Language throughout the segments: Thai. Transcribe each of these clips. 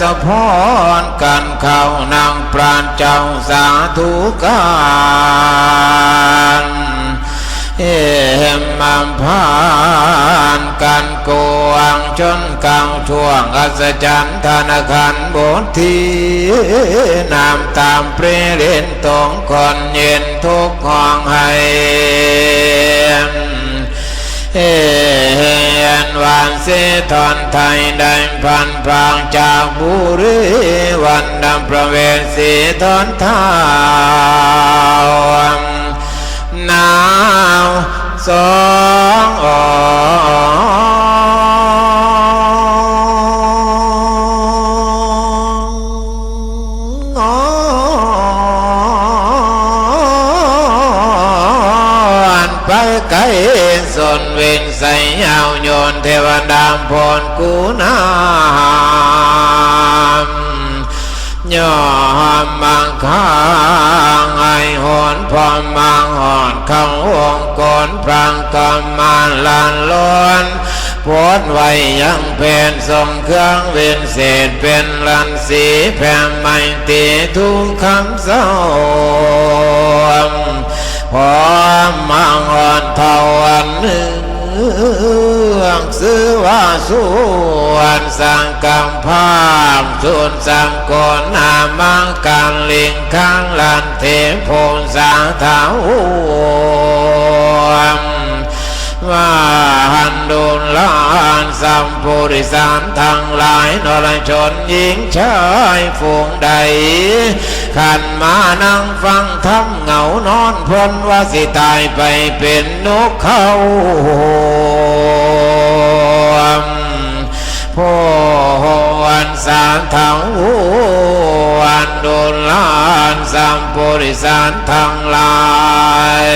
สะพรกันเข้านางปราณเจ้าสาธุการเอ็มมัมพานกันโกวางจนเก่าช่วงอัศจรรย์ธนาคารบททีนามตามเปรเรนตงคนเย็นทุกห้องให้เอ นวานเสทอนไทยได้พันพรางจากบุรีวันดำประเวสีทอนเท้าหนาวสองอ วดามพรกูนามย่อมังคางไอหอนพอมังหอนเข้าองค์กรพรางกำมาลานล้วนโพดไว้ยังเป็นทรงเครื่องเวียนเศษเป็นลันสีแผ่ไม่ตีทุกคำเศร้า สังกำภาพส่วนสังกนามังการลิงข้างลันเทพงสาถาวมว่าหันดุลลานสัมปุริสานทั้งหลายนรชนหญิงชายฝูงใด ขันมานั่งฟังทำเหงานอนพลว่าสิตายไปเป็นนกเขา ผู้วันสามทางวันโดนลานสามปุริสานทั้งหลาย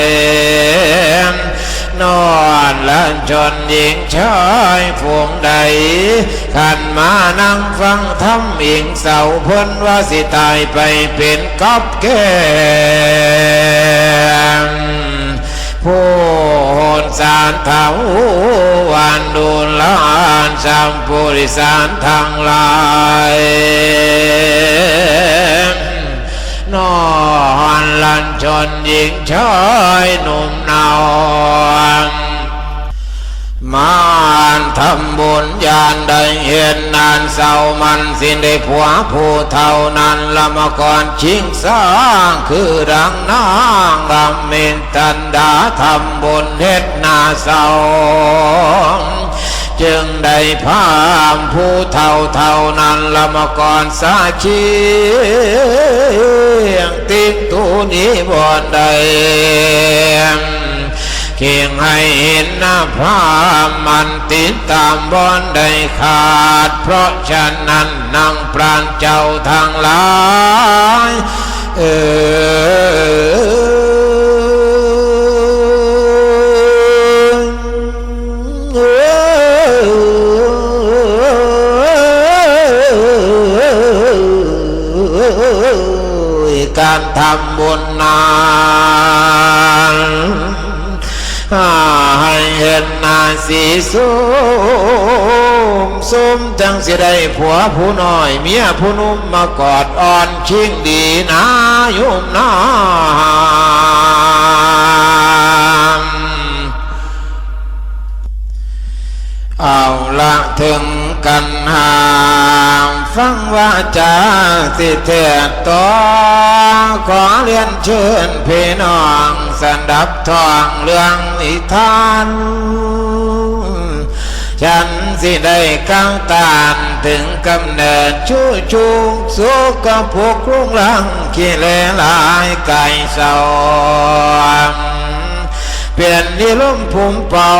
นอนและจนหญิงชายฝูงใด ขันมานั่งฟังทำอิงเสาพ้นว่าสิตายไปเป็นกอบแก้มผู้ นสารเถาวันดูลานสามปุริสารทั้งหลายนอนลันชนหญิงชายหนุ่มนาว มานทำบุญญาณได้เห็นนานเศร้ามันสิ้นได้ผัวผู้เท่านั้นละมาก่อนชิงสร้างคือดังนางรำเมนตันดาทำบุญเฮ็ดนาเศร้าจึงได้พามผู้เท่าเท่านั้นละมาก่อนสาชียงติงตูนี้บ่ได้ เคียงให้เห็นหน้าพามันติดตามบอนได้ขาด เพราะฉะนั้นนางปราณเจ้าทางหลาย เออ สีส้มส้มจังสิได้ผัวผู้น้อย เมียผู้นุ่มมากอดอ่อนชิงดีนายุ่มน้ำเอาละถึงกันหามฟังว่าจาสิเทศต่อขอเรียนเชิญพี่น้อง สันดับทองเรื่องนิทาน ฉันสิได้ก้าวตานถึงกำเนิดชูชูสุกับพวกลุงลังขี้เลลายไก่เศร้าเปลี่ยนนิลมภูมิเป่า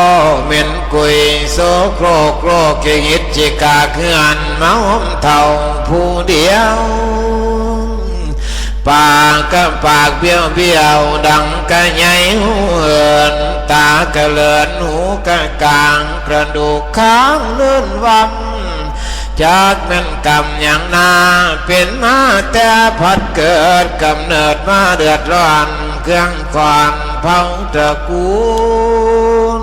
เหม็นกุยโซโครกโครกเกงิดจิกาเขื่อนเมาหอมเท่าผู้เดียว ปากก็ปากเบี้ยวเบี้ยว ดังกะใหญ่หูเอินตากะเลินหูกะกลางกระดูกข้างเลื่อนวังจากนั้นกรรมอย่างนาเป็นมาแต่พัดเกิดกำเนิดมาเดือดร้อนเครื่องก่อนเผาตระกูล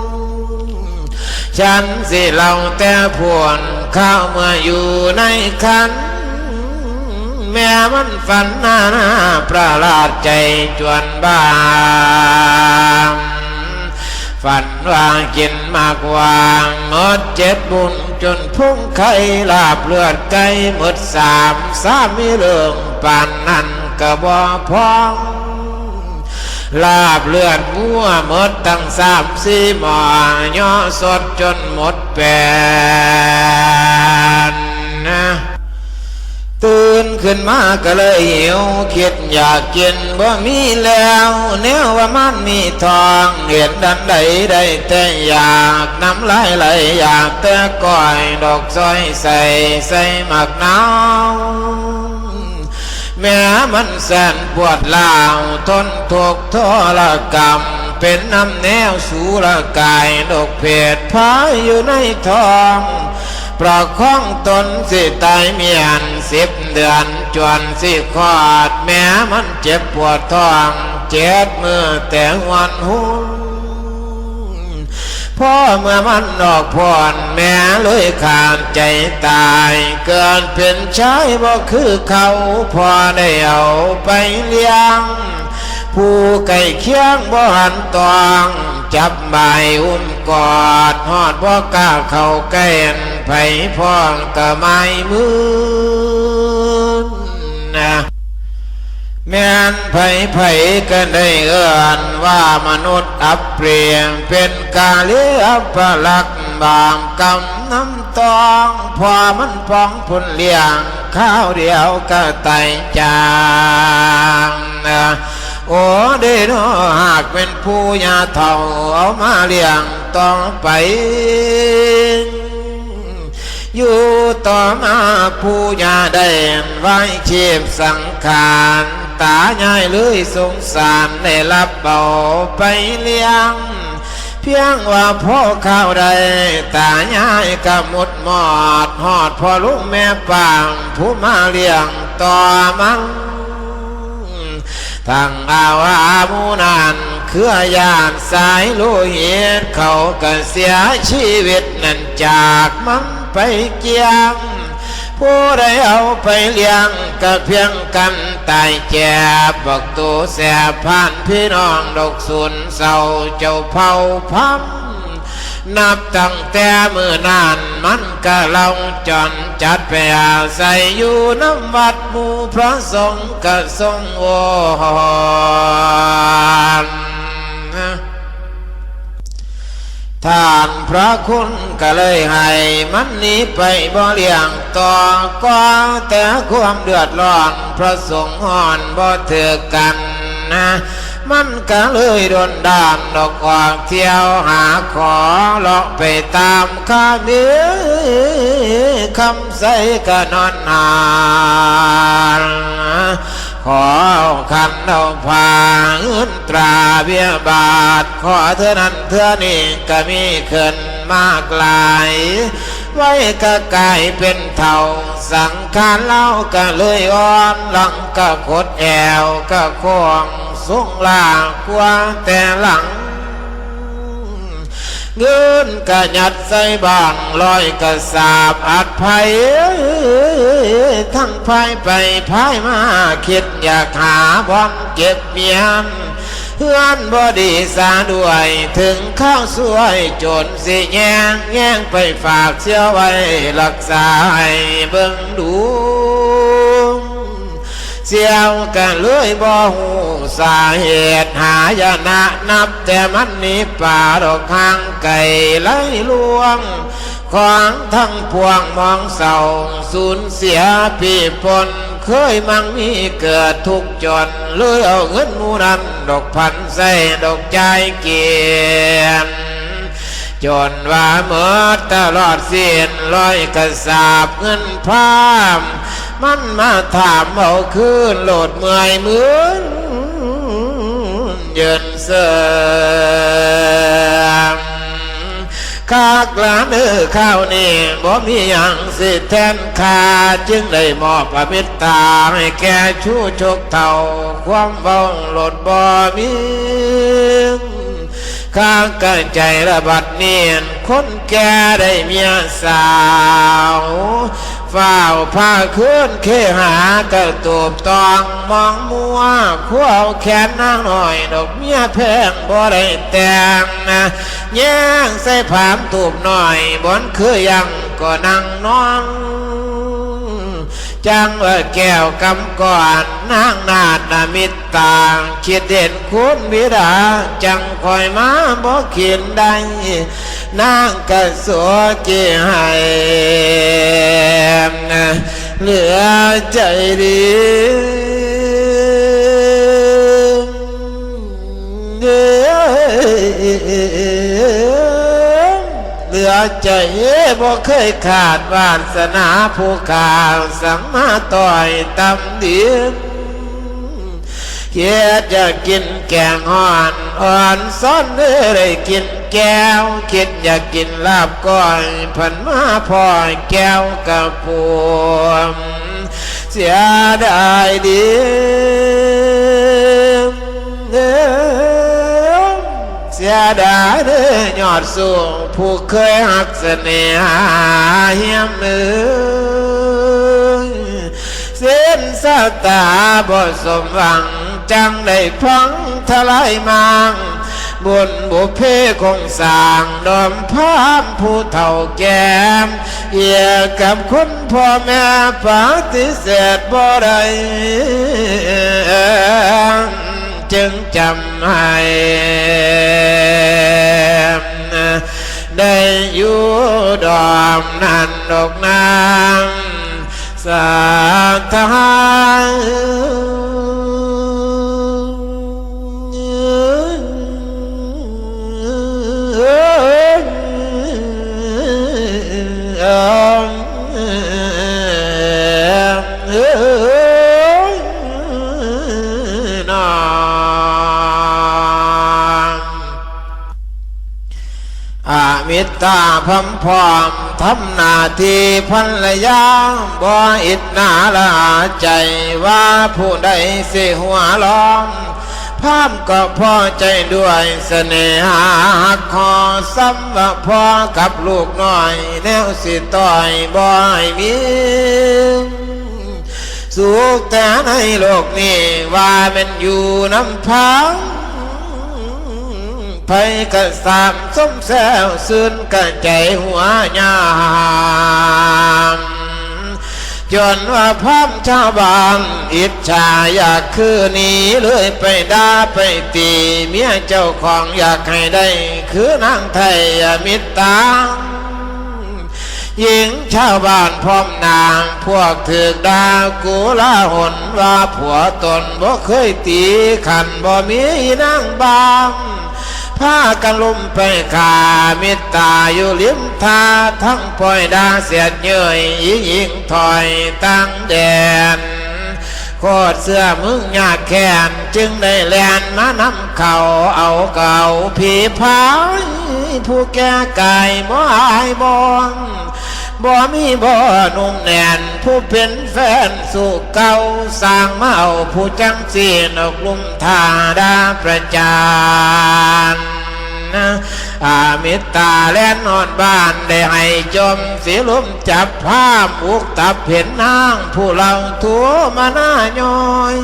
ฉันสิเล่าแต่พวนข้าวเมื่ออยู่ในคัน แม่มันฝันหน้าหน้าประหลาดใจจวนบ้าฝันว่ากินมากวางหมดเจ็ดบุญจนพุ่งไข่ลาบเลือดไก่หมดสามสามีเรื่องปานนั้นก็บ่พองลาบเลือดมัวหมดตั้งสามสี่หมอย่อสดจนหมดแปนน ตื่นขึ้นมาก็เลยหิวคิดอยากกินบ่มีแล้วแนวว่ามันมีทองเห็นดันใดได้แต่อยากน้ำลายไหลอยากแต่ก้อยดอกซอยใส่ใส่หมักนาวแม้มันแสนปวดลาวทนทุกข์ทรกรรมเป็นน้ำแนวสูรกายดอกเพดพายอยู่ในทอง ประคองตนสิตายเมียนสิบเดือนจวนสิคอด แม้มันเจ็บปวดท้องเจ็บมือแต่วันหุนพ่อเมื่อมันออกพรแม่เลยขาดใจตาย เกินเป็นชายบ่คือเขาพอได้เอาไปเลี้ยง ผู้ไก่เคียงบ่หันตอง จับใบอุ้มกอดหอดบ่กล้าเข้าใกล้ไผพ้องกะไม่มือนะแม่นไผไผก็ได้เอื้อนว่ามนุษย์อับเปรียงเป็นกาเลียปลักษณ์บางกำน้ำตองพอมันพองพุ่นเลี้ยงข้าวเดียวก็ไตจางนะ โอ้เดนหากเป็นผู้ยาเท่าเอามาเลี้ยงต่อไปอยู่ต่อมาผู้ยาได้ไว้เชีพสังขารตาใหญ่เลยสงสารได้รับเบาไปเลี้ยง เพียงว่าพ่อข้าวใดตาใหญ่ก็หมดหมอดหอดพ่อลูกแม่ปางผู้มาเลี้ยงต่อมัง ทางอาวามูนานเครือญาติสายโลหิตเขาก็เสียชีวิตนั่นจากมันไปเกียง ผู้ใดเอาไปเลี้ยงก็เพียงกันตายแจ็บบอกตัวแสบผ่านพี่น้องดอกสุนเศร้าเจ้าเผาพัม นับตั้งแต่มือนานมันก็ลงจอนจัดไปอาศัยอยู่น้ำวัดมูพระสงฆ์ก็ทรงโอนท่านพระคุณก็เลยให้มันนี้ไปบ่เลี้ยงต่อก็แต่ความเดือดร้อนพระสงฆ์ห่อนบ่เถือกันนะ มันก็เลยโดนด่านดอกออกเที่ยวหาขอเลาะไปตามข้าเนื้อคำใส่ก็นอนนานขอเอาคันเอาผาเงินตราเบียบาท ขอเท่านั้นเท่านี้ก็มีขึ้นมากลาย ไว้ก็กลายเป็นเท่า สังขารเล่าก็เลยอ่อนหลังก็ขดแอวก็ควงสูงลากว่าแต่หลัง เงินกระยัดใส่บางลอยกระสาบอัดภัยทั้งภายไปภายมาคิดอยากหาบอมเก็บเมียน เพื่อนบอดีสาด้วย ถึงข้าวสวยจนสิแยงแย่งไปฝากเชื่อไว้รักษาให้เบิ่งดูเสียวกันเลยบ่หูสาเหตุหายนะนับแต่มันนี้ป่าดอกข้างไก่ไหลลวง ของทั้งพวงมองเศร้าสูญเสียพี่พลเคยมั่งมีเกิดทุกจนเลยเอาเงินมูนันดอกพันใส่ดอกใจเกียนจนว่าเมื่อตลอดเสิ้นลอยกระสาบเงินพามมันมาถามเอาคืนโหลดเมื่อยเหมือนเยินเสือ คากลานเออข้าวนี่บ่มีอย่างสิแทนคาจึงได้มอบอมิตาให้แก่ชู้ชกเท่า ความเบาโหลดบ่มี ข้างกันใจระบัดเนียนคนแก่ได้เมียสาวฝ้าผ้าขึ้นเคหากระตูบตองมองมัวขั้วาแขนนางหน่อยดอกเมียแพงบ่ได้แต่งนะแย่งใส่ผามตูบหน่อยบนคือยังก็นั่งนอน จังว่าแก้วกำก่อนนางนาดนามิตตางคิดเด่นคุณวิดาจังคอยมาบอกขินได้นางกระสัวกีให้เหลือใจดีเลือใจบ่เคยขาดวาสนาผู้ข่าวสังมาต่อยตำดินเกียดจะกินแกงห่อนอ่อนซ้อนเด้อได้กินแก้ว คิดอยากกินลาบก้อยผันมาพอแก้วกระปวมเสียดายดีเด้อเสียดายเด้อยอดสูง ผู้เคยหักเสน่หาเฮียมเอ้ยเส้นสาตาบ่สมหวังจังได้พังทลายมางบนบุพเพคงสร้างดอมพามผู้เฒ่าแก่เอียกับคุณพ่อแม่ปฏิเสธบ่ได้จึงจำให้ ได้อยู่ดอมนัน ตาพมพร้อมทำหน้าที่ภรรยาบ่อิดหนาละใจว่าผู้ใดสิหัวล้อมพามก็พอใจด้วยเสน่หาคอซ้ำว่าพอกับลูกน้อยแนวสิต่อยบ่อยมีสุขแต่ในโลกนี้ว่ามันอยู่น้ำพัง ไผกะสามสมแซวซึนกะใจหัวยามจนว่าพร้อมชาวบ้านอิจฉาอยากคือหนี้เลยไปด่าไปตีเมียเจ้าของอยากให้ได้ คือนางไทยมิตรตางหญิงชาวบ้านพร้อมนาง พวกถือกดากูลาหนว่าผัวตนบ่เคยตีขันบ่มีนางบาง พากันลุมไปขามิตตาอยู่ลิมทาทั้งปอยดาเสียดเยื่อยยิงยิงถอยตั้งแดนโคตรเสื้อมึงยากแค้นจึงได้แลนมานำเขาเอาเก่าผีพายผู้แก่กายบ่อายบอง บ่มีบ่หนุ่มแน่นผู้เป็นแฟนสู่เก่าสร้างเมาผู้จังสีนกลุ่มทาดาประจาน อามิตตาและนอนบ้านได้ให้จมสีลมจับผ้ามุกตับเห็นนาง ผู้เราทัวมาหน้าย้อย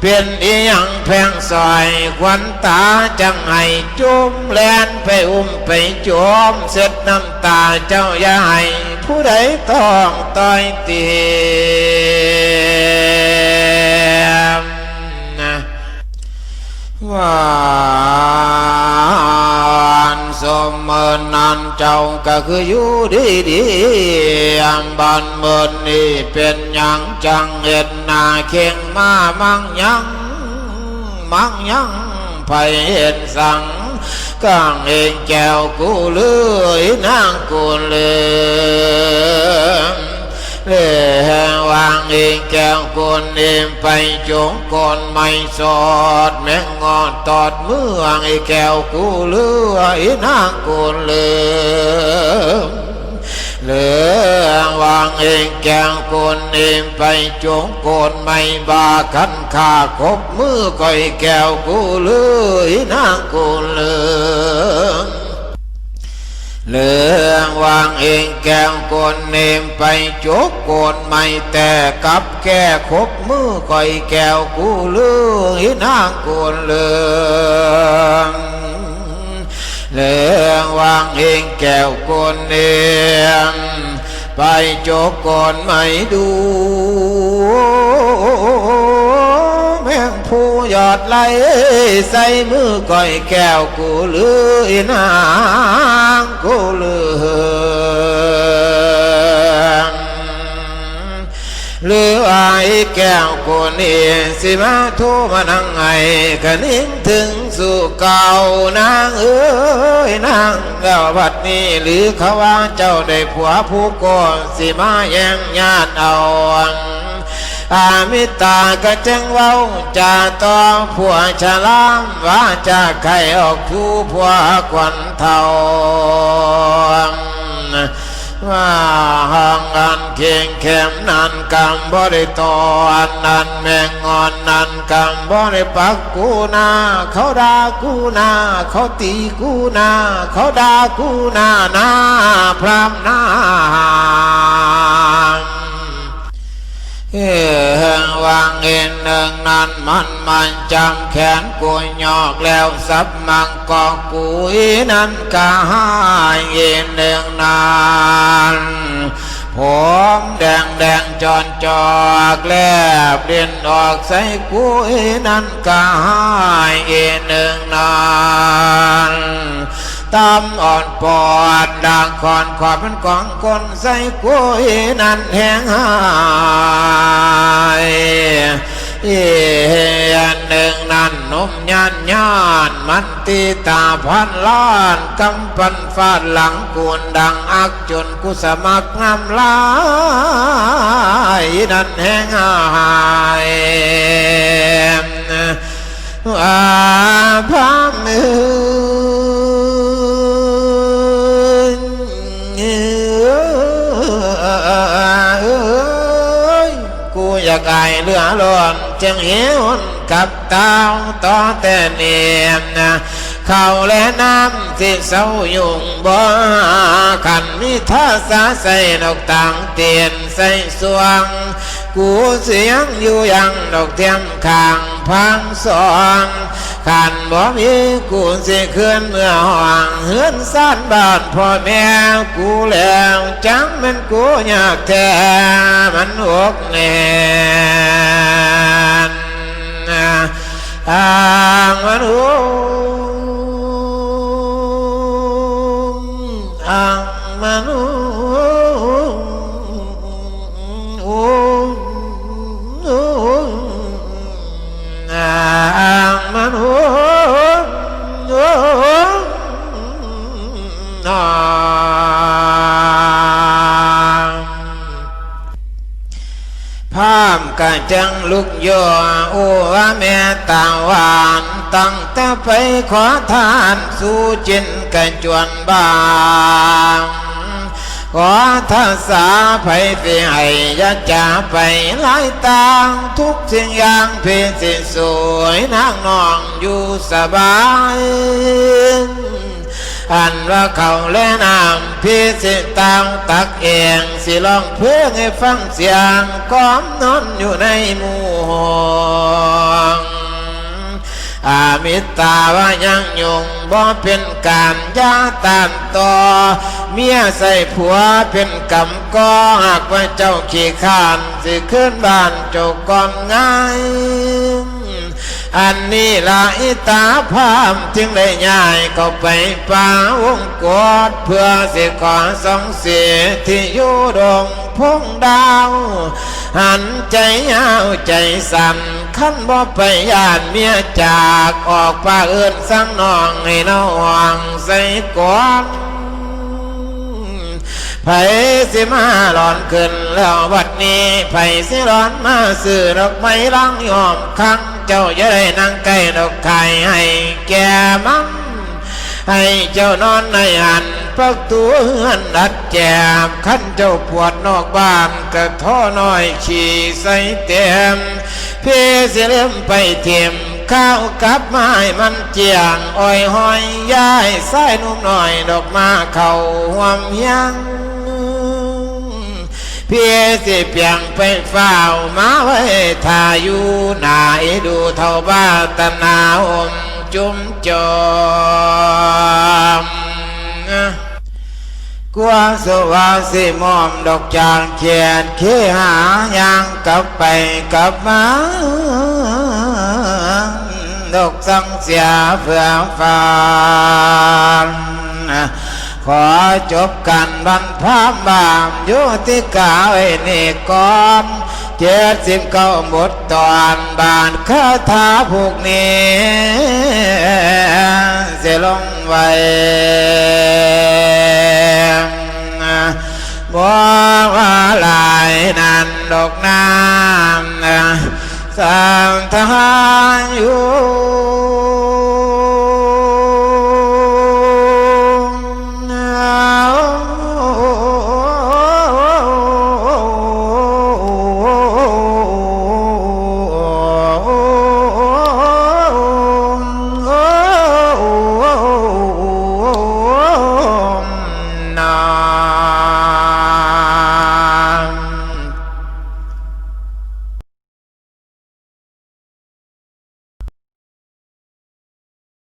เป็นอีหยังแพงซอยควันตาจังไห้จุมแลนไปอุ้มไปจมเสร็จน้ำตาเจ้าอย่าให้ผู้ใดต้องต้อยเตียมนะหวาานเจ้าก็คืออยู่ดีดีอันบ้านเมินนี่เป็นอยังจังเห็นหน้าเข่งมามั่งยังมั่งยังไผเห็นสังกางเองแก้วกูเลยนางกูเลย เลือวางเองแก้วกนเองไปจงกอนไม่สอด แมงงอนตอดเมืองไอ้แก้วกูเลือไอ้นางกุนเลยเหลือวางเองแกงโกนเองไปจงโกนไม่บาคันขาคบมือก่อยแก้วกูเลยนางกูเลือง เหลืองวางเองแก้วกนเนมไปจกโกนไม่แต่กับแก้คบมือก่อยแก้วกูเลยนางกูเลืองเลืองวางเองแก้วโกนเนียงไปจกก่อนไม่ดู ผู้ยอดไหลใส่มือก้อยแก้วกูเลยนางกูเลยหรือไอ้แก้วคนนี้สิมาทรมานังไงกันิ่งถึงสู่เก่านางเอ้ยนางแล้วบัดนี้หรือเขาว่าเจ้าได้ผัวผู้ก่อนสิมาแย่งญาติเอา อามิตากระจังเว้าจ่าต่อผัวฉลามว่าจะไข่ออกทูผัวควันเทาว่าห่างกันเคียงแคมนันกำบ่ได้ตอนนันแมงงอนนันกำบ่ได้ปักกูนาเขาด่ากูนาเขาตีกูนาเขาด่ากูนาหน้าพรำนาง เอ้วางเอ็นหนึ่งนั้นมันมันจำแขนกูยอกแล้วสับมังกอกูอีนั้นกะหายเอ็นหนึ่งนั้นผมแดงแดงจอนจอกแลบเด่นออกใส่กูอีนั้นกะหายเอ็นหนึ่งนั้น ตำอ่อนปอดด่างคอนขอบเป็นกองคนใส่กุยนั่นแหงหายเอียนหนึ่งนั่นนมยานยานมันตีตาพันล้านกำปันฟาดหลังกวนดังอักจนกุสมักงามลายนั่นแหงหายอาพามือ กูอยกายเรือล้นจึงเหี่ยวกับเต้าต่อแต่เนียมนะเขาและน้ำที่เศร้ายุ่งบ่ขันมิท่าสาใส่ดอกต่างเตียนใส่สวง กูเสียงอยู่ยังดอกเทียมข้างพังสอง ขันบ่มีกูสิเคลื่อนเมื่อห่างเฮือนซ่านบ้านพ่อแม่กูแล้วจังมันกูอยากแท้มันอกแน่นทางมันหูทางมันหู งลุกย่อโอ้ว่าแม่ตาวานตั้งแต่ไปขอทานสู่จินกะจวนบางขอทัศาไผสิให้ยะจาไปหลายตางทุกสิ่งอย่างเพียงสิสวยนางนองอยู่สบาย อันว่าเขาและน้ำพี่สิตางตักเองสิลองเพื่อให้ฟังเสียงก้อมนอนอยู่ในหมู่ห้องอามิตาว่ายังยงบ่เป็นการยาตานต่อเมียใส่ผัวเป็นกำก็หากว่าเจ้าขี้ขานสิขึ้นบ้านเจ้าก่อนง่าย อันนี้ละอิตาพามจึงได้ย้ายเข้าไปป่าวงกดเพื่อสิขอสองเสียที่อยู่ดงพงดาว หันใจยาวใจสั่นขั้นบ่ไปยานเมียจากออกป่าเอื่นสังนองให้น้องใส่ก่อนไผสิมาหลอนขึ้นแล้วบัดนี้ไผสิร้อนมาซื้อดอกไม้ล้างยอมคัง เจ้าจะได้นั่งใกล้ดอกไข่ให้แก่มันให้เจ้านอนในหันพักตัวเฮือนดัดแจมขั้นเจ้าปวดนอกบ้านกระท่อน้อยขี่ใส่เต็มเพเสเล่มไปเทียมข้าวกับไม้มันเจียงอ้อยหอยย้ายสายนุ่มหน่อยดอกมาเข่าหวมยัง เพียสิเพียงไปเฝ้ามาไว้ถ้ายู่หนาเอดูเท่าบ้าตนาอมจุมจอมกวางสวาสิมอมดอกจางเขียนเคหายางกลับไปกลับมา ดอกสังเสียเพื่อฟัง ขอจบกันบรรพามบามยุติกาไว้นี่ก่อนเจ็ดสิบเก้าบทตอนบานคาถาผูกนี้เสลงไว้บ่ว่าหลายนันดอกน้ำสามทารอยู่